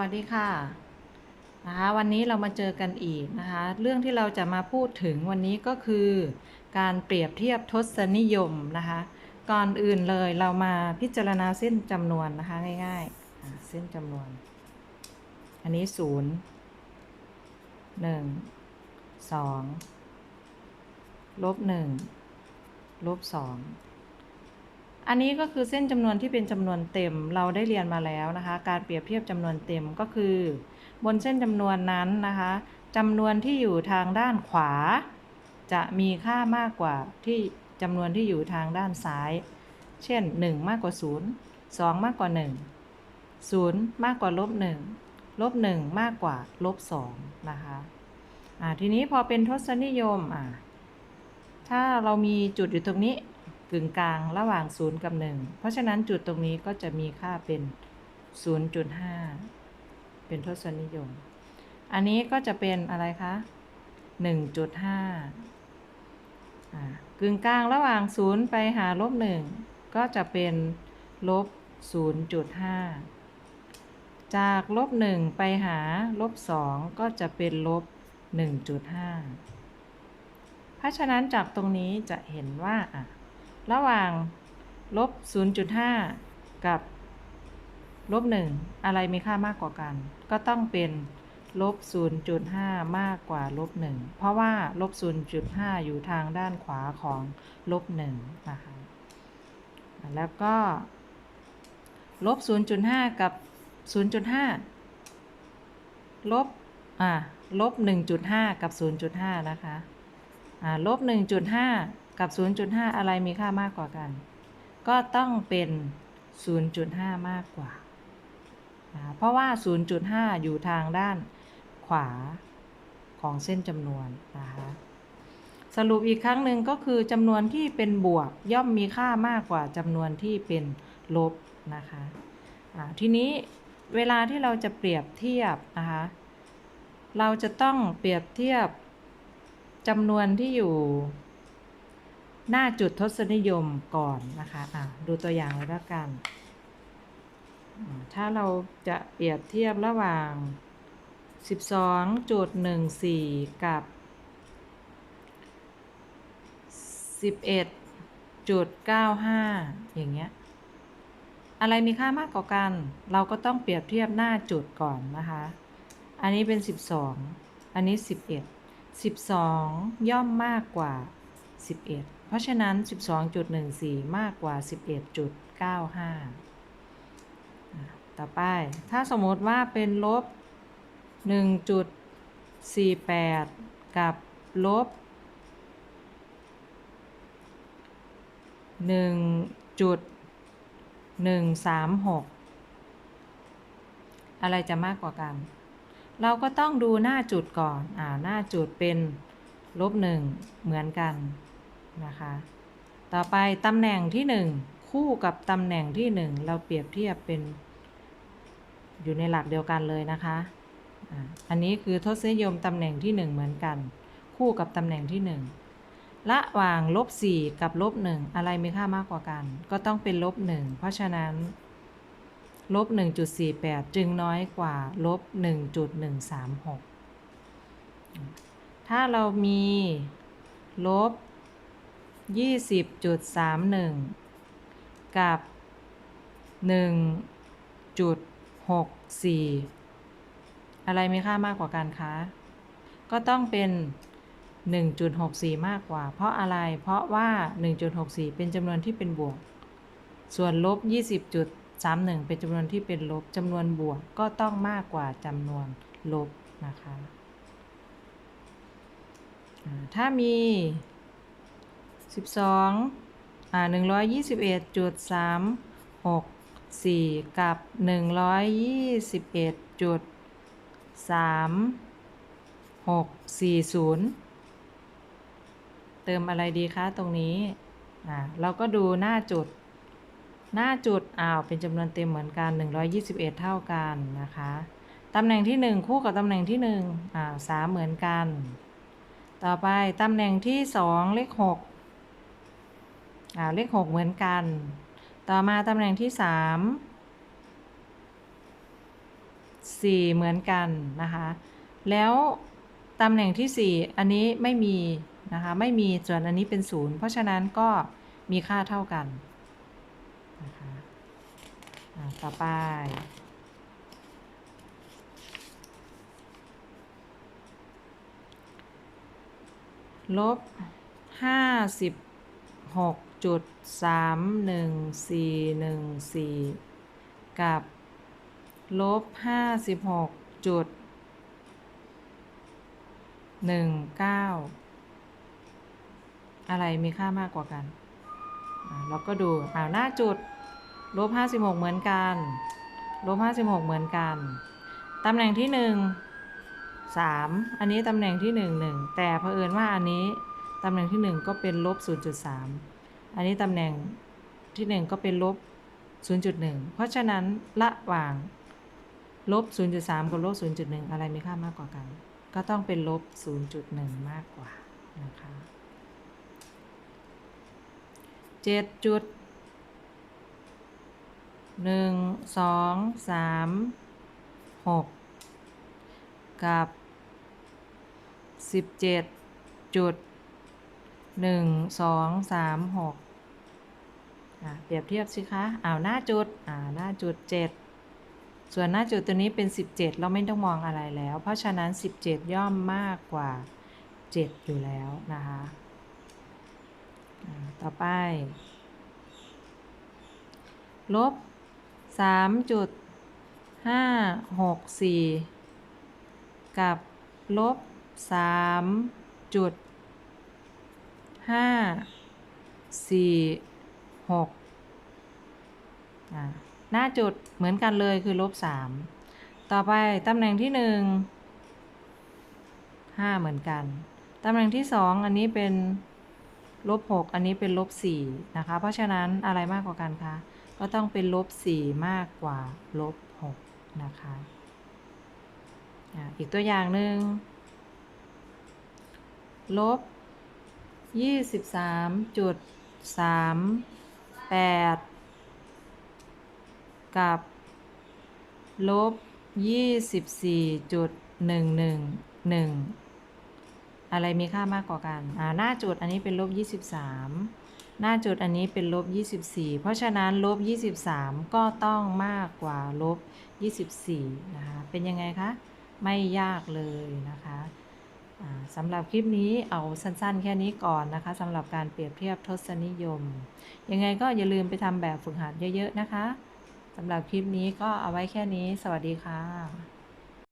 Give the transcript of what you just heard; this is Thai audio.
วัสดีค่ะนะคะวันนี้เรามาเจอกันอีกนะคะเรื่องที่เราจะมาพูดถึงวันนี้ก็คือ การเปรียบเทียบทศนิยมนะคะก่อนอื่นเลยเรามาพิจารณาเส้นจำนวนนะคะง่ายๆเส้นจำนวน อันนี้ศูนย์หนึ่งสองลบหนึ่งลบสอง อันนี้ก็คือเส้นจำนวนที่เป็นจำนวนเต็มเราได้เรียนมาแล้วนะคะ การเปรียบเทียบจำนวนเต็มก็คือ บนเส้นจำนวนนั้นนะคะจำนวนที่อยู่ทางด้านขวา จะมีค่ามากกว่าที่จำนวนที่อยู่ทางด้านซ้าย เช่น 1 มากกว่า 0 2 มากกว่า 1 0 มากกว่าลบ1ลบ1มากกว่าลบ2นะคะทีนี้พอเป็นทศนิยมอ่าถ้าเรามีจุดอยู่ตรงนี้ กึ่งกลางระหว่าง 0 กับ 1 เพราะฉะนั้นจุดตรงนี้ก็จะมีค่าเป็น 0.5 เป็นทศนิยม อันนี้ก็จะเป็นอะไรคะ 1.5อ่ากึ่งกลางระหว่าง 0 ไปหาลบ 1 ก็จะเป็นลบ 0.5 จากลบ 1 ไปหาลบ 2 ก็จะเป็นลบ 1.5 เพราะฉะนั้นจากตรงนี้จะเห็นว่าอะ ระหว่างลบ 0.5 กับลบ 1 อะไรมีค่ามากกว่ากัน ก็ต้องเป็นลบ 0.5 มากกว่าลบ 1 เพราะว่าลบ 0.5 อยู่ทางด้านขวาของลบ 1 นะคะ แล้วก็ลบ 0.5 กับ 0.5 ลบ อ่าลบ 1.5 กับ 0.5 นะคะ อ่าลบ 1.5 กับ 0.5 อะไรมีค่ามากกว่ากัน ก็ต้องเป็น 0.5 มากกว่านะเพราะว่า 0.5 อยู่ทางด้านขวาของเส้นจำนวนนะคะสรุปอีกครั้งหนึ่งก็คือจำนวนที่เป็นบวกย่อมมีค่ามากกว่าจำนวนที่เป็นลบนะคะะทีนี้เวลาที่เราจะเปรียบเทียบนะคะเราจะต้องเปรียบเทียบจำนวนที่อยู่ หน้าจุดทศนิยมก่อนนะคะะดูตัวอย่างเลยแล้วกัน ถ้าเราจะเปรียบเทียบระหว่าง 12.14 กับ 11.95 อย่างเงี้ย อะไรมีค่ามากกว่ากัน เราก็ต้องเปรียบเทียบหน้าจุดก่อนนะคะ อันนี้เป็น 12 อันนี้ 11 12 ย่อมมากกว่า 11เพ ราะฉะนั้น 12.14 มากกว่า 11.95 ต่อไป ถ้าสมมติว่าเป็นลบ 1.48 กับลบ 1.136 อะไรจะมากกว่ากัน เราก็ต้องดูหน้าจุดก่อน อ่า หน้าจุดเป็นลบหนึ่งเหมือนกัน นะคะ ต่อไปตำแหน่งที่หนึ่งคู่กับตำแหน่งที่หนึ่งเราเปรียบเทียบเป็น อยู่ในหลักเดียวกันเลยนะคะอันนี้คือทศนิยมตำแหน่งที่หนึ่งเหมือนกัน คู่กับตำแหน่งที่หนึ่งระหว่างลบสี่กับลบหนึ่งอะไรมีค่ามากกว่ากัน ก็ต้องเป็นลบหนึ่งเพราะฉะนั้นลบ1.48 จึงน้อยกว่าลบ1.136 ถ้าเรามีลบ 20.31กับ1.64อะไรมีค่ามากกว่ากันคะ ก็ต้องเป็น 1.64 มากกว่า เพราะอะไร เพราะว่า 1.64 เป็นจำนวนที่เป็นบวก ส่วนลบ 20. 31 เป็นจำนวนที่เป็นลบจำนวนบวกก็ต้องมากกว่าจำนวนลบนะคะ ถ้ามี สิบสองอ่าหนึ่งร้อยยี่สิบเอ็ดจุดสามหกสี่กับหนึ่งร้อยยี่สิบเอ็ดจุดสามหกสี่ศูนย์เติมอะไรดีคะตรงนี้อ่าเราก็ดูหน้าจุด หน้าจุดอ้าวเป็นจำนวนเต็มเหมือนกัน 121 เท่ากันนะคะตำแหน่งที่ 1 คู่กับตำแหน่งที่1อ่าสามเหมือนกัน ต่อไปตำแหน่งที่ 2 เลข 6 อ่าเลข6เหมือนกัน ต่อมาตำแหน่งที่3 4เหมือนกันนะคะ แล้วตำแหน่งที่4อันนี้ไม่มีนะคะ ไม่มีส่วนอันนี้เป็น0เพราะฉะนั้นก็มีค่าเท่ากันนะคะอ่าต่อไปลบห้าสิบหก จุดสามหนึ่งสี่หนึ่งสี่กับลบห้าสิบหกจุดหนึ่งเก้าอะไรมีค่ามากกว่ากัน เราก็ดูอ่าหน้าจุดลบห้าสิบหกเหมือนกันลบห้าสิบหกเหมือนกัน ตำแหน่งที่หนึ่งสามอันนี้ตำแหน่งที่หนึ่งหนึ่งแต่เผอิญว่าอันนี้ตำแหน่งที่หนึ่งก็เป็นลบศูนย์จุดสาม อันนี้ตำแหน่งที่หนึ่งก็เป็นลบศูนย์จุดหนึ่งเพราะฉะนั้นระหว่างลบศูนย์จุดสามกับลบศูนย์จุดหนึ่งอะไรมีค่ามากกว่ากัน ก็ต้องเป็นลบศูนย์จุดหนึ่งมากกว่านะคะเจ็ดจุดหนึ่งสองสามหกกับสิบเจ็ดจุด หนึ่งสองสามหกอะเปรียบเทียบสิคะอ้าวหน้าจุดอ่าหน้าจุดเจ็ดส่วนหน้าจุดตัวนี้เป็น 17 เราไม่ต้องมองอะไรแล้ว เพราะฉะนั้น 17 ย่อมมากกว่า 7 อยู่แล้วนะคะต่อไป ลบสามจุดห้าหกสี่กับลบสามจุด ห้าสี่หกอ่าหน้าจุดเหมือนกันเลยคือลบสามต่อไปตำแหน่งที่หนึ่งห้าเหมือนกัน ตำแหน่งที่สองอันนี้เป็นลบหกอันนี้เป็นลบสี่นะคะ เพราะฉะนั้นอะไรมากกว่ากันคะก็ต้องเป็นลบสี่มากกว่าลบหกนะคะอะอีกตัวอย่างหนึ่งลบ ยี่สิบสามจุดสามแปดกับ ลบยี่สิบสี่จุดหนึ่งหนึ่งหนึ่งอะไรมีค่ามากกว่ากัน อ่า หน้าจุดอันนี้เป็นลบยี่สิบสามหน้าจุดอันนี้เป็นลบ24เพราะฉะนั้นลบ23ก็ต้องมากกว่าลบ24นะคะ เป็นยังไงคะ ไม่ยากเลยนะคะ สำหรับคลิปนี้เอาสั้นๆ แค่นี้ก่อนนะคะสำหรับการเปรียบเทียบทศนิยม ยังไงก็อย่าลืมไปทำแบบฝึกหัดเยอะ ๆ นะคะสำหรับคลิปนี้ก็เอาไว้แค่นี้ สวัสดีค่ะ